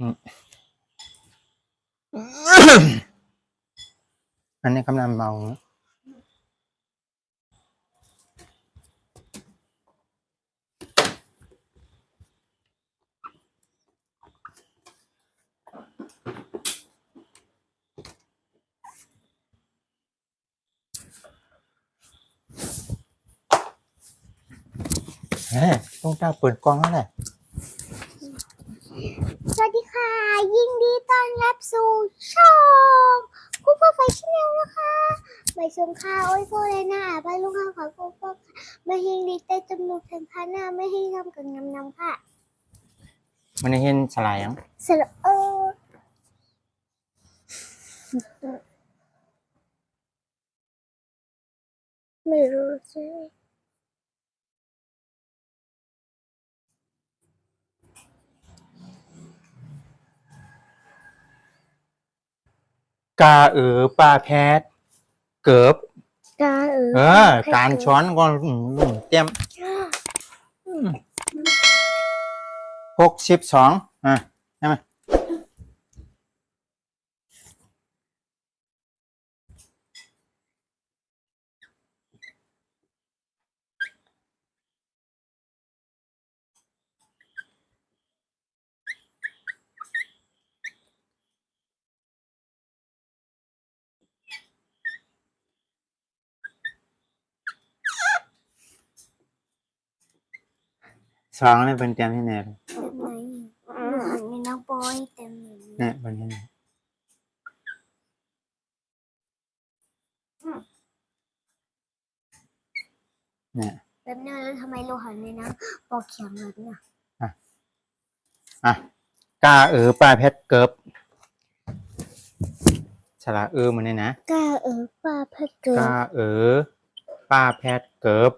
มันนี้กำลังเมานะเฮ้ต้องเจ้าเปิดกล้องแล้วแหละ สวัสดีค่ะ ยินดีต้อนรับสู่ช่องกูพ่อไฟชแนลนะคะไปชมข่าวโอ้ยโฟเลยนะไปลุงข้าวขอกูพ่อค่ะไม่ให้ดีเต้จมูกแทงขาหน้าไม่ให้ทำกับน้ำน้ำค่ะมันเห็นสลายยังสรุปเออไม่รู้สิ กาเออปลาแพท เกิบ กาเออเออ การช้อนก่อนอืมเตรียมหกสิบสองอะใช่ไหมสองเลยเป็นเตรียมที่ไหนเลย แบบไหนมีน้องบอยเต็มเล ยเนี่ยเป็นที่ไหนเนี่ยแบบนี้แล้วทำไมเราหันในน้ำปอกเขียงแบบนี้อะกาเออปลาแพทเกิบฉลาเออมันนี่นะกาเออป้าเพชรเกิกาเออปลาแพทเกิบ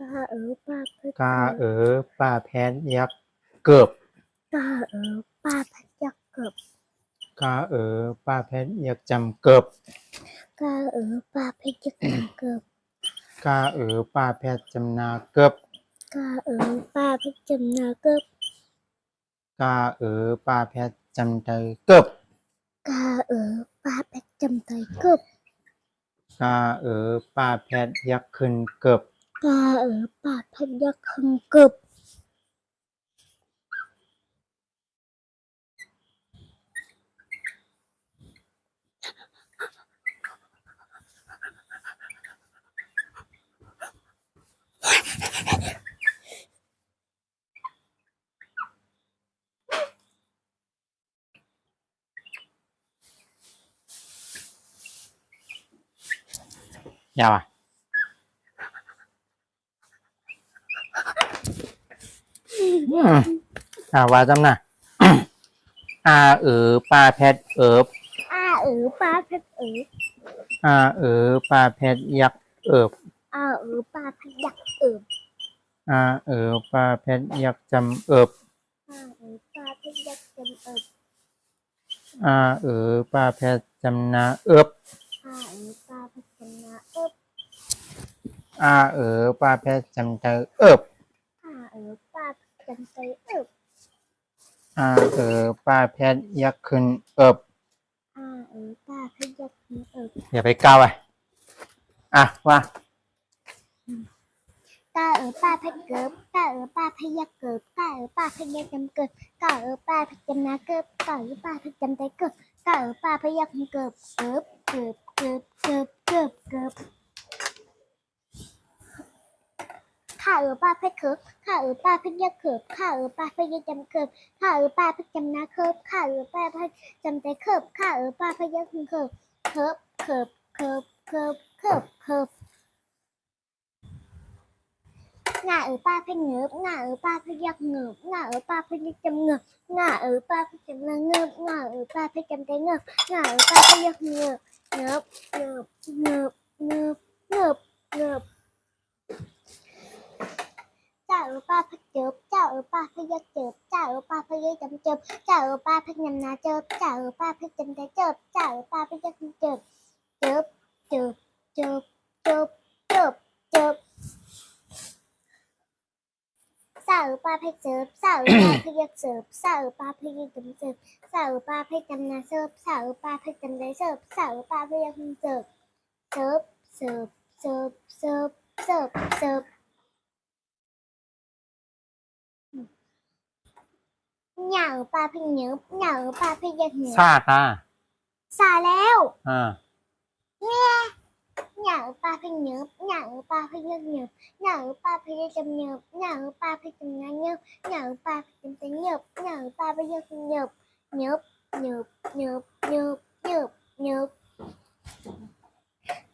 กาเออป้าเพชรกาเออปลาแพทยักษ์เกิบกาเออป้าเพชรยักษ์เกิบกาเออปลาแพทยักษ์จำเกิบกาเออป้าเพชรยักษ์เกิบกาเออปลาแพทจำนาเกิบกาเออป้าเพชรจำนาเกิบกาเออปลาแพทจำใจเกิบกาเออป้าเพชรจำใจเกิบกาเออปลาแพทยักษ์ขึ้นเกิบ กาเออปาเพชรยักษ์คึงกบยาวอะ อืมอ่าว่าจำนะอาเออปลาแพทเอิบอาเออป้าเพชรเอออาเออปลาแพทยักษ์เอิบอาเออป้าเพชรยักษ์เอิบอาเออปลาแพทยักษ์จำเอิบอาเออป้าเพชรยักษ์จำเอิบอาเออปลาแพทจำนาเอิบอาเออป้าเพชรจำนาเอิบอาเออปลาแพทจำใจเอิบอาเออ ป้าเพชรจำใจเอิบอาเออปลาแพทยักษ์ขึ้นเอิบอาเออป้าเพชรยักษ์เอิบอย่าไปก้าวไปอะว่ากาเออป้าเพชรเกิบกาเออป้าเพชรยักษ์เกิบกาเออป้าเพชรยักษ์จำเกิบกาเออป้าเพชรจำนาเกิบกาเออป้าเพชรจำใจเกิบกาเออป้าเพชรยักษ์เกิบเกิบเกิบเกิบเกิบเกิบเกิบ ข้าเออป้าเพชรเคิบข้าเออป้าเพชรยักเคิบข้าเออป้าเพชรยักจำเคิบข้าเออป้าเพชรจำนาเคิบข้าเออป้าเพชรจำใจเคิบข้าเออป้าเพชรยักเคิบเคิบเคิบเคิบเคิบเคิบเคิบหน้าเออป้าเพชรเงือบหน้าเออป้าเพชรยักเงือบหน้าเออป้าเพชรยักจำเงือบหน้าเออป้าเพชรจำนาเงือบหน้าเออป้าเพชรจำใจเงือบหน้าเออป้าเพชรยักเงือบเงือบเงิบเงิบ ยกเจิบจ่าเออป้าพยจำเจิบจ่าออป้าพยกนำนาเจิบจ่าออป้าพยกจำได้เจิบจ่าออป้าพยกเจิบเจิบเจิบเจิบเจิบเจิบเจิบสาวป้าเพชรเสิร์ฟสาป้าเพชรเสิร์ฟสาวป้าเพชรดำเสิร์ฟสาวป้าเพชรดำนาเสิร์ฟสาวป้าเพชรดำได้เสิร์ฟสาวป้าเพชรเสิร์เสิร์เสิร์เสิร์เสิร์เสิร์เสิร์ เหงาป้าเพชรเหนียวเหงาป้าเพชรยักเหนียวซาตาสาแล้วอ่าเหงาป้าเพชรเหนียวเหงาป้าเพชรยักเหนียวเหงาป้าเพชรจำเหนียวเหงาป้าเพชรจำนาเหนียวเหงาป้าเพชรจำแต่เหนียวเหงาป้าเพชรยักเหนียวเหนียวเหนียวเหนียวเหนียวเหนียวเหนียว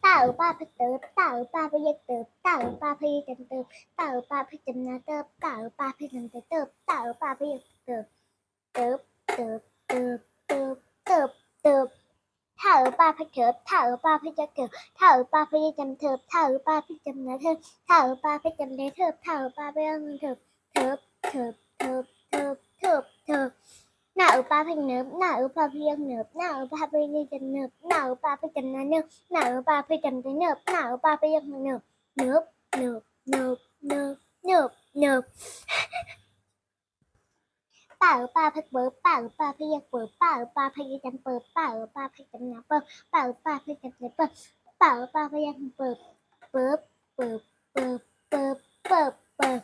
เต่าป้าเพชรเติบเต่าป้าเพชรยักเติบเต่าป้าเพชรจำเติบเต่าป้าเพชรจำนาเติบเต่าป้าเพชรจำแต่เติบเต่าป้าเพชรยัก เติบเติบเติบเติบเติบเติบเติบเต่าป้าพชรเติบเต่าป้าพชรยักเติบเถ่าป้าพยจำเถิบเถ่าป้าพยจำนะเถิบเถ่าเออป้าพยจำได้เถิบเถ่าเออป้าพยจำเถิบเถิบเถิบเถิบเถิบเถิบเถิบหน้าเอุป้าพยเนิบหน้าเอุป้าพี่ยังเนิบหน้าเอุป้าพยจำเนิบหน้าเอุป้าพยจำนะเนิบหน้าเอุป้าพยจำได้เนิบหน้าเอุป้าพยเนิบเนิบเนิบเนิบเนิบเนิบเนิบ ป่าป้าพยเปิดป่าป้าพยักเปิดป่าป้าพยักจำเปิดป่าป้าพยักจำนะเปิดป่าป้าพยจำได้เปิดป่าป้าพยังเปิดเปิบเปิบเปิบเปิบเปิบเปิบ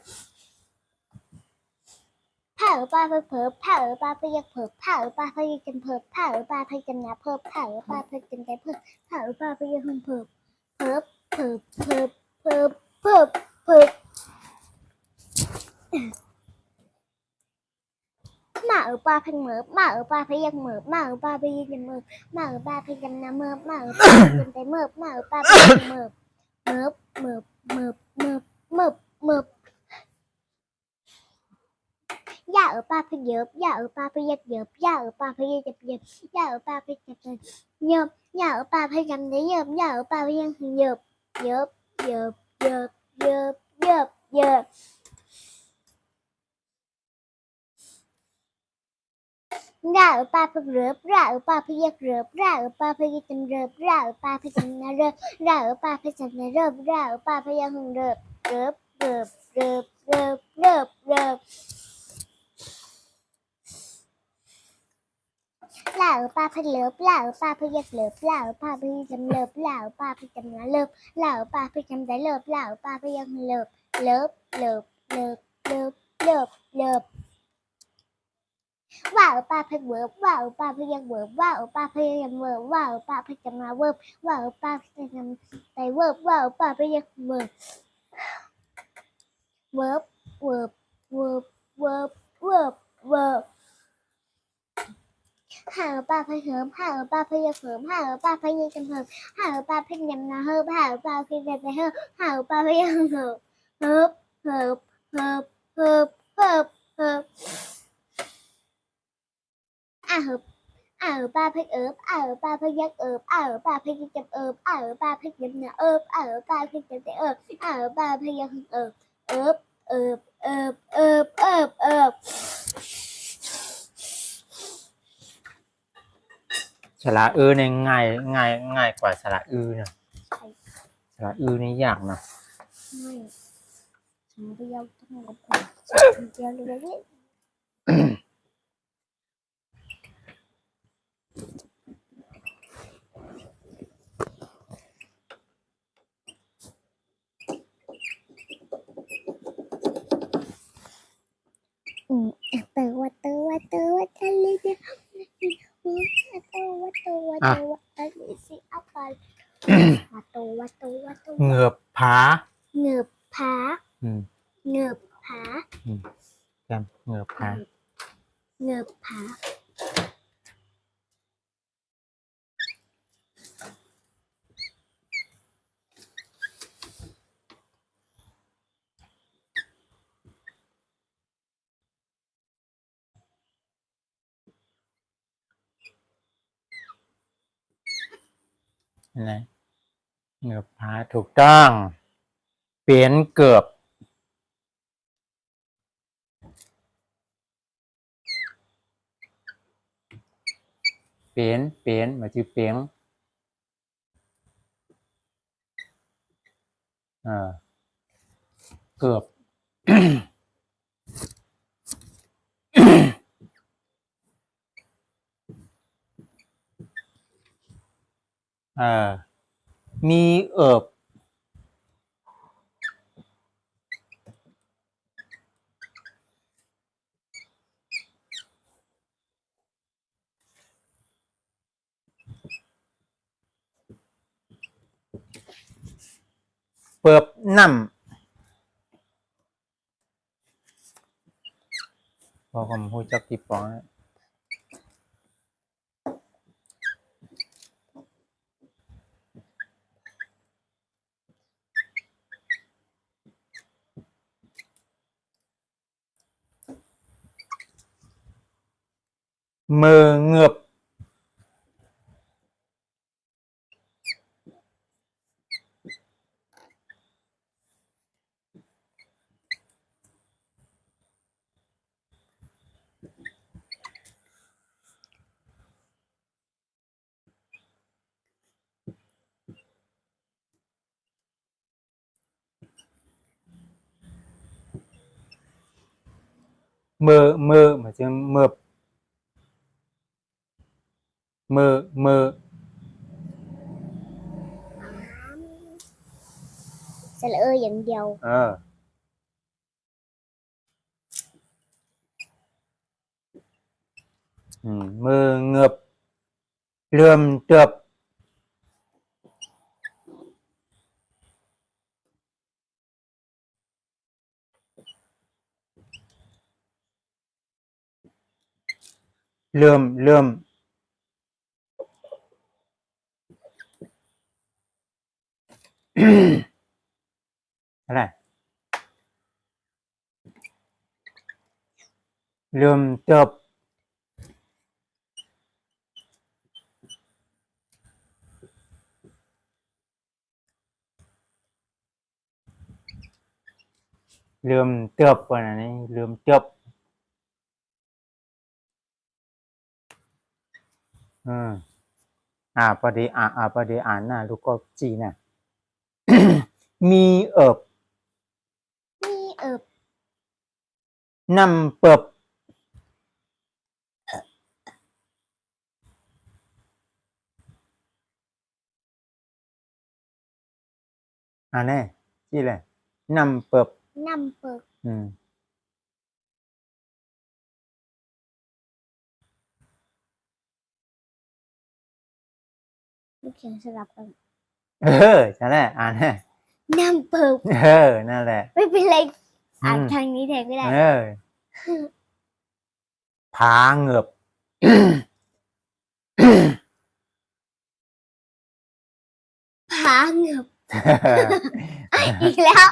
เผาป้าไปเผิบเผาป้าพยังเผิบเผาป้าพยังจันเผิบเผาป้าพยักจันาเผิบเผาป้าพยังใจเผิบเผาป้าพยังเผิบเผิบเผิบเผิบเผิบเผิบเผิบ มาเออป้าเพังเหมิบหมาเออป้าพยังเหมิบหมาเออป้าพยังเหมิบหมาป้าพยำน้ำเมิบหมาเออป้าเพยำไปเมิบหมาป้าพยำเมิบเมิบเมิบเมิบเมิบเมิบเมิบอย่าเออป้าพยเยบย่าเออป้าพยเยบย่าเออป้าพยเยบเยบย่าเออป้าพยเยบเยบย่าเออป้าพยำได้เยบย่าเออป้าพยำเยบเยบเยบเยบเยบเยบเยบ ร่าเออป้าพยเริบร่าเออป้าพยเริบร่าเออป้าพยจำเริบร่าเออป้าพยจำนาเริบร่าเออป้าพยจำนาเริบร่าเออป้าพยหึงเริบเริบเริบเริบเริบเริบเริบล่าเออป้าพยเลิบล่าเออป้าพยเลิบล่าเออป้าพยจำเลิบล่าเออป้าพยจำนาเลิบล่าเออป้าพยจำได้เลิบล่าเออป้าพยหึงเลิบเลิบเลิบเลิบเลิบเลิบเลิบ ว้าวป้าเพชรเวิร์บว้าวป้าเพชรยังเวิร์บว้าวป้าเพชรยังเวิร์บว้าวป้าเพชรจะมาเวิร์บว้าวป้าเพชรจะนำไปเวิร์บว้าวป้าเพชรยังเวิร์บเวิร์บเวิร์บเวิร์บเวิร์บเวิร์บเวิร์บหาป้าเพชรเหิมหาป้าเพชรยังเหิมหาป้าเพชรยังจำเหิมหาป้าเพชรยังนาเหิมหาป้าเพชรยังไปเหิมหาป้าเพชรยังเหิมเหิบเหิบเหิบเหิบเหิบเหิบ อ่าเหิบอ่าป้าเพชรเอิบอ่าป้าเพชรยักเอิบอ่าป้าเพชรจำเอิบอ่าป้าเพชรยำเนื้อเอิบอ่าป้าเพชรจำแต่เอิบอ่าป้าเพชรยังเอิบเอิบเอิบเอิบเอิบเอิบเอิบสระอือเนี่ยง่ายง่ายง่ายกว่าสระอือเนี่ยสระอือนี่ยากนะไม่ฉันเดียวต้องกับผมฉันเดียวเลย ตัวตัวตัวทะเลเดียวตัวตัวตัวทะเลสิอัปไปตัวตัวตัวเหงือบผาเงือบผาเงือบผาแกมเหงือบผาเงือบผา ถูกต้อง เปลี่ยนเกือบ เปลี่ยนเปลี่ยนมาชื่อเปลี่ยนอ่าเกือบมีเอิบ เปิบน้ำพอผมพูดจักที่ปองมือเงือบ มือมือหมายถึงมือมือมือสระเอออย่างเดียว เอออืมมือเงือบเลื่อมเตือบ เลื่อมเลื่อมอะไรเลื่อมเติบเลื่อมเติบกว่านี้เลื่อมเติบ อืมอ่าพอดีอ่าอ่าพอดีอ่านหน้าลูกก็จีน่ะมีเอิบมีเอิบนำเปิบอ่าแน่ที่แหละนำเปิบนำเปิกอืม ลูกเขียนสลับกันเออใช่แหละอ่านแน่นำเปิกเออนั่นแหละ ไม่เป็นไรอ่านอืมทางนี้แทนก็ได้เออผาเหงือบผาเหงือบอีกแล้ว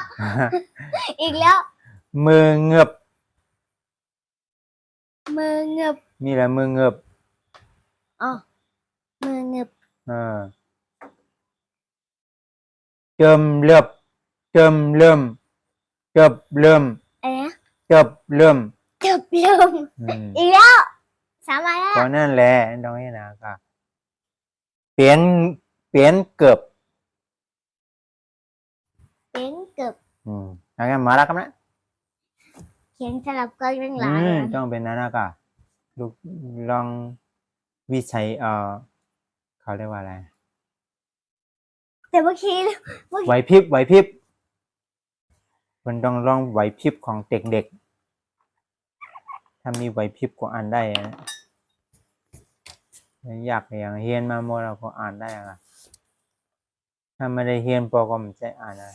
อีกแล้ว มือเหงือบมือเหงือบมีแหละมือเหงือบอ๋อมือเหงือบ เออเจิมเลือบเจิมเริ่มเจิบเริ่มอะไรนะเจิบเริ่มจบเริ่มอืมอีกแล้วสามวันแล้ว ก็นั่นแหละตรงนี้นะก็เปลี่ยนเปลี่ยนเกือบเป็นเกือบอืมแล้วกันมาแล้วกันนะ เขียนสลับกันเป็นหอืลายมอัน ต้องเป็นนั้นนะก็ลูกลองวิจัยเอ่อ เขาเรียกว่าอะไร แต่เมื่อกี้เมื่อไหวกี้พริบไหวพริบมันต้องลองไหวพริบของเด็กๆถ้ามีไหวพริบก็อ่านได้นะอยากอย่างเฮียนมาโมเราก็อ่านได้อะถ้าไม่ได้เฮียนปอก็ไม่ใช่อ่านอะไร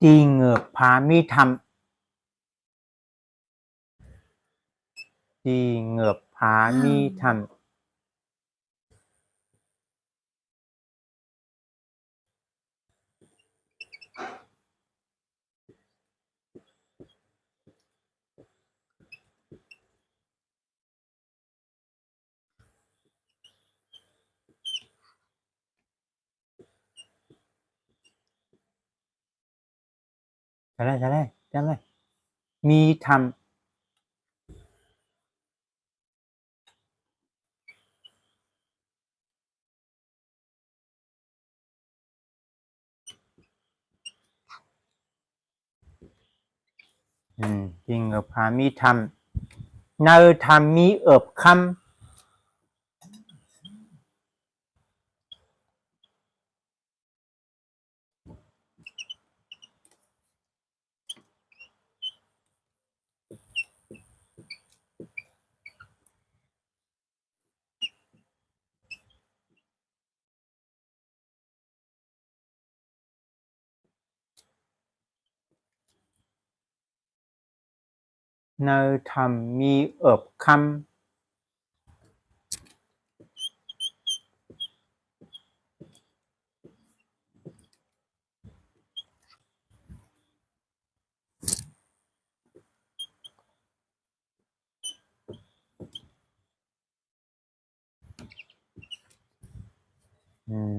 ตีเหงือกพามีทำตีเหงือกพามีทำ ใช่เลยใช่เลยจำเลยมีทำอืมจริงกับพามีทำเนอทำมีเอิบคำ เนยทำมีเอิบคำอืม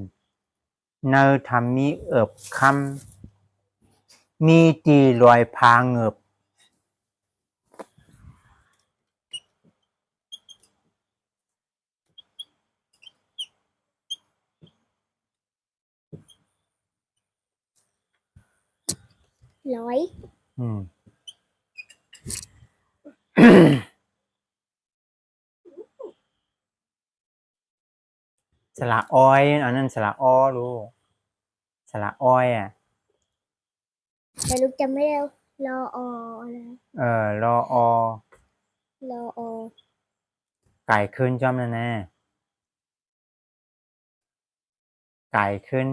เนยทำมีเอิบคำมีตีลอยพาเงบ ร้อยอืม สละอ้อยอันนั้นสละอ้อลูกสละอ้อยอะ แต่ลูกจะไม่ได้รอออะไรเออรออรออไก่ขึ้นจอมนั่นแน่ไก่ขึ้น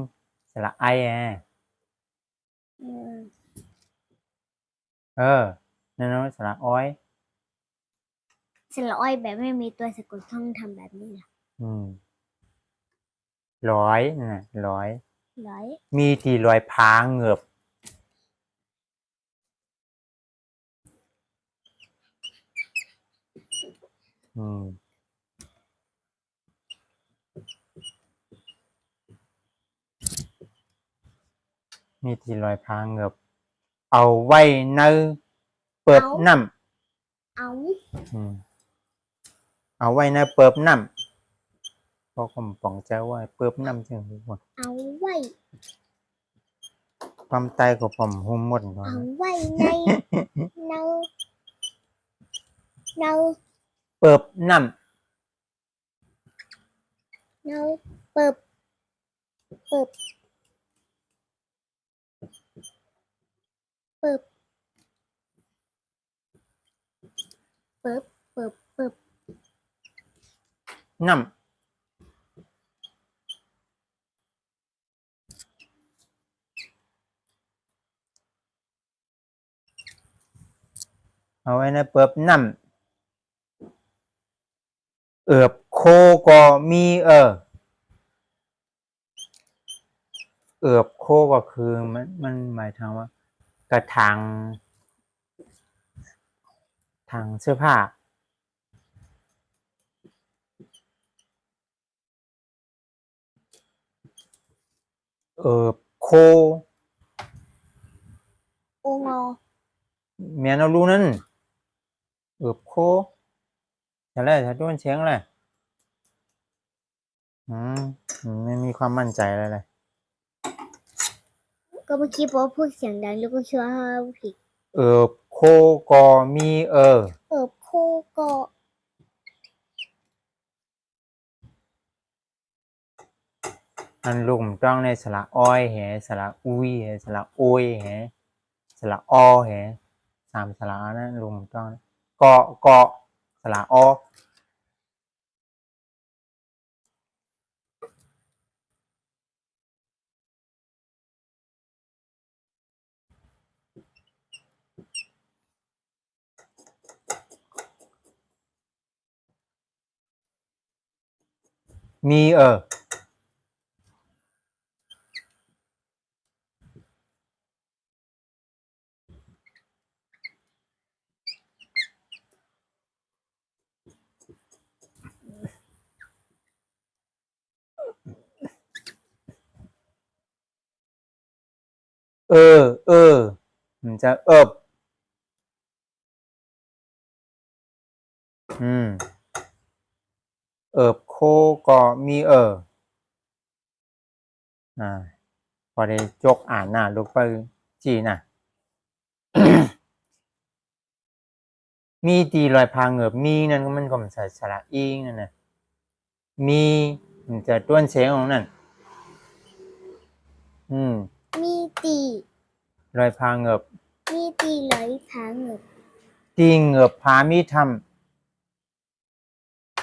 สละไอแอ เออเออนั่นเนอะสละอ้อยสละอ้อยแบบไม่มีตัวสะกดต้องทำแบบนี้นะอืมร้อยนั่นน่ะร้อย ร้อยมีที่ลอยพาเงือบอืมมีที่ลอยพาเงือบ เอาไว้ในเปิบน้เอาำอืมเอาไว้ในเปิบน้ำเพราะผมปองใจว่าเปิบน้ำจังหวะเอาไว้ ความใจของผมหุ่มหมดก่อนเอานะไว้ในเนาเนาเปิบน้เนาเปิบเปิบ ปิบเปิบเปิบเปิบำน้ำเอาไว้ในเปิบน้ำเอือบโคก็มีเออ เอือบโคก็คือมันมันหมายถึงว่า กระถางถังเสื้อผ้า เอือบโคโองอเมียเรารู้นั่นเอือบโคจะไรถ้าด้วนเชียงเลยอืมไม่มีความมั่นใจอะไรเลย ก็เมื่อกี้บอพูดเสียงดังแล้วก็เชื่อว่าผิด เออบโคก็มีเออ เอิบโคก็อันลุมต้องในสระอ้อยแหสระอุ้ยแหสระอุ้ยแหสระอ้อแหสามสระนะลุมต้องเกาะเกาะสระอ้อ มีเออเออ เออ มันจะเอิบ อืม เอิบ โคก็มีเอออ่าพอได้จกอ่านหน้าลูกไปจีน่ะ มีตีลอยพางเงือบมีนั่นก็มันก็มันใส่สระอีงนั่นน่ะมีมันจะต้วนเสียงของนั่น อืม มีตีลอยพางเงือบมีตีร้อยผาเงือบตีเงือบพามีท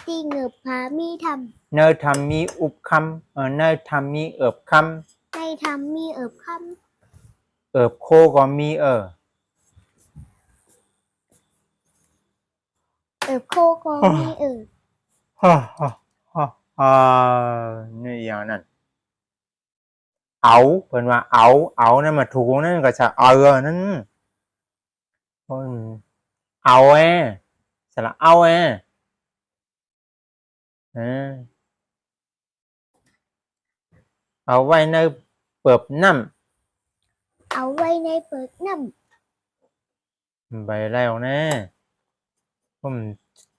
ตีเงือบผามีทำเนอทำมีอุบคำเออเนอทำมีเอิบคำในทำมีเอิบคำเอิบโคก็มีเออเอิบโคก็มีเอิบฮ่าฮ่าฮ่าฮ่านี่อย่างนั้น เอาเพิ่นว่าเอา เอานั่นมาถูกนั่นก็จะเออนั่นเพิ่นเอาเอ้สละเอาเอ้ เออเอาไว้ในเปิบน้เอาไว้ในเปิดน้ำใบแล้วแน่ผม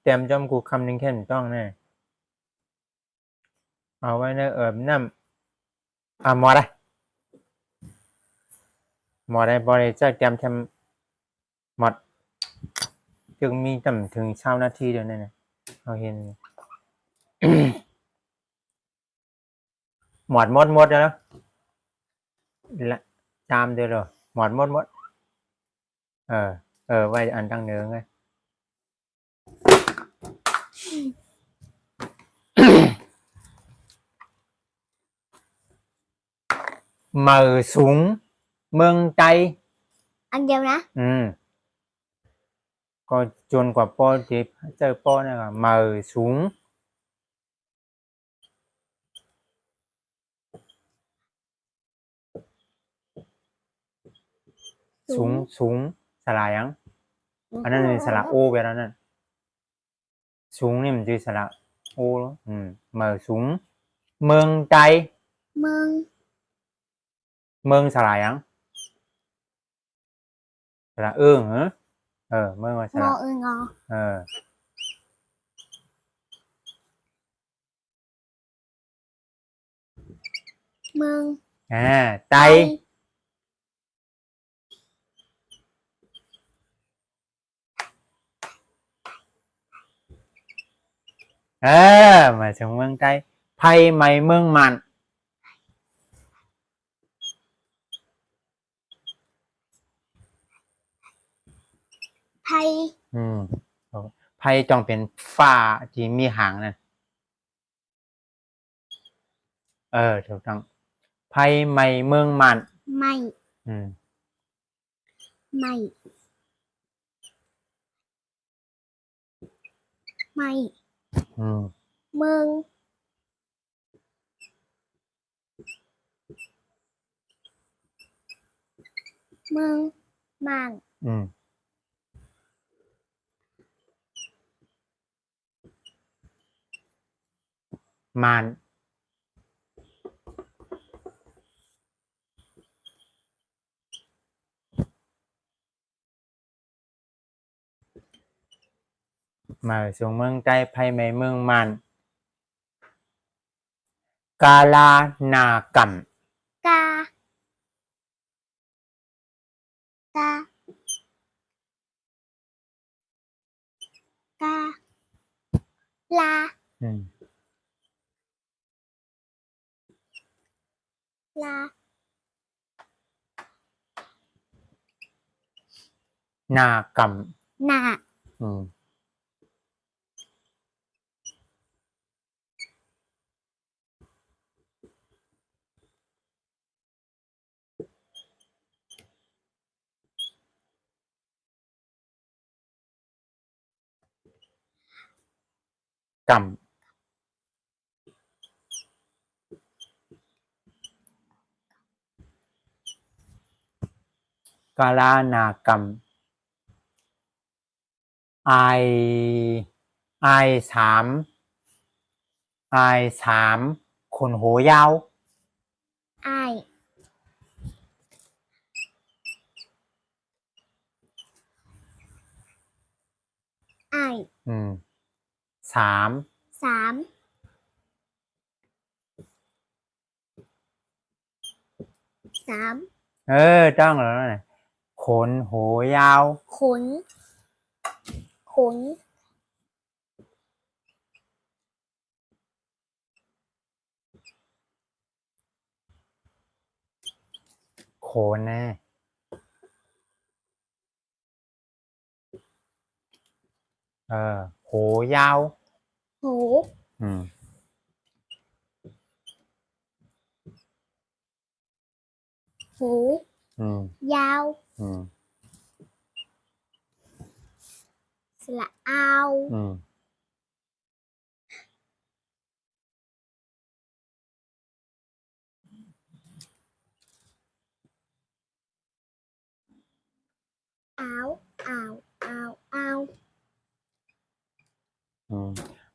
เตรียมจอมกูคำหนึ่งแค่นต้องแน่เอาไว้ในเอิบน้ำอะหมอได้หมอได้บริจาคเตรียมทำหมดจึงมีต่ำถึงเช้านาทีเดียวนั่นนะเอาเห็น หมดหมดหมดแล้วละจามเดียวเหรอหมดหมดหมด เออ เออ ไว้อันตั้งเนื้อไง mờ xuống mương tay ำอันเดียวนะ ừ có chuồn quả po thì chơi po này là mờ xuống xuống xuống xà lại ăn อั นนั้นเป็นสระโอไปแล้วนั่นสูงนี่มันคือสระโอแล้วอืมเมืองสูง เมืองใจ เมือง เมืองสลายยังสระเอื้องเหรอเออ เมืองว่าสงอระเอองอเออเมืองอ่าใจ เออมาถึงเมืองใจไพ่ไหมเมืองมันไทยอืมไพ่ต้องเป็นฝ้าที่มีหางนั่นเออถูกต้องไพ่ไหมเมืองมัน ไม่ อืม ไม่ ไม่ อืมเมือง มืองมานอืมมานมาสู่เมืองใต้ไพ่ในเมืองมัน กาลานากรรมกากากาลาอืมลา นากรรมหนาอืม กรรม กาลานากรรมไอไอสามไอสามขนโหยาวไอายไอายอืม สามสามสามเออจ้องแล้วนะขนโหยาว ขน ขน โขนแน่เออโหยาวหูอืมหูอืมยาวอืมเสระอาวอืมอาวอาวอาวอาวอืมไอซาวนาวโหยุงอายอายอายเหรอก็ลูกพึ่งเตรียมนั่งเหนือลูกนั่นนั่นน่ะอายอะเออไอซาว นาวสาวอืมซาวเออ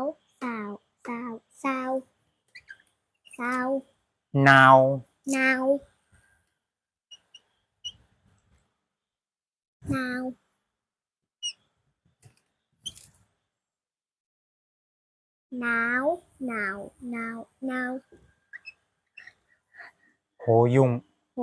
วนาวนาวหนาวหนาวหนาวหนาวโหยุงโห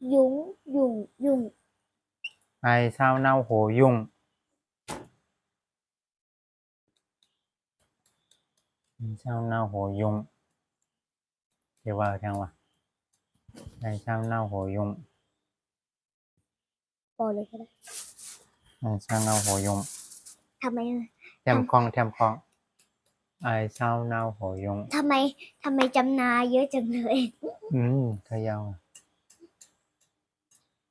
ยุ่งจะต้นเสียงอะไรยุงยุงยุงไอซาวนาวโหยุงไอซาวนาวโหยุงเดี๋ยวว่าทางวะไอซาวนาวโหยุงบอกเลยก็ได้ไอซาวนาวโหยุงทำไมแทมคองแทมคองไอซาวนาวโหยุงทำไมทำไมจำนาเยอะจังเลยอืมเ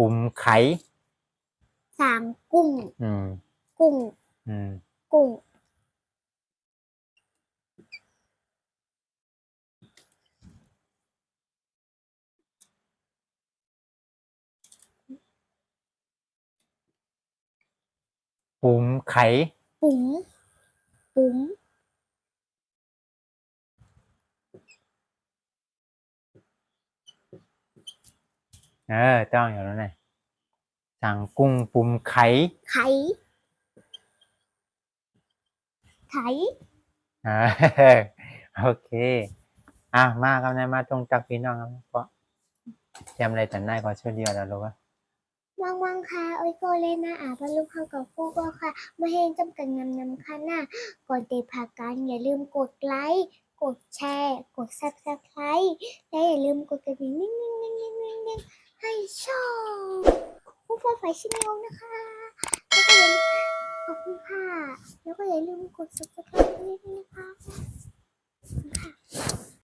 ปุ่มไข่เนี่ยสะสั่งฉางกุ้งสางฉางฉางฉางมันคือสานั่นสานั่นฉางกุ้งปุ่มไข่สางกุ้ง อืม กุ้ง อืม กุ้ง ปุ่มไข่ปุ๋มปุ๋ม เออต้องอยู่แล้วไงฉางกุ้งปุ่มไข่ไข่ไข่เออโอเคอะมาครับนายมาตรงจักพี่น้องครับก็เตรียมอะไรแต่ได้ก็ช่วยเดียวแล้วรู้ปะว่างว่างๆค่ะโอ้ยโกเลยนะอ่าบรรลุเข้ากับคู่ก็ค่ะไม่ให้จำกัดงำนำค่ะหน้าก่อนเตะผักกันอย่าลืมกดไลค์กดแชร์ กดซับสไครต์และอย่าลืมกดกระดิ่งนิ่งนิ่งนิ่งนิ่งนิ่งนิ่ง ให้ช่องคู่ฟ้าไฟชิเนลนะคะ แล้วก็อย่าลืมขอบคุณค่ะ แล้วก็อย่าลืมกด subscribe ด้วยนะคะค่ะ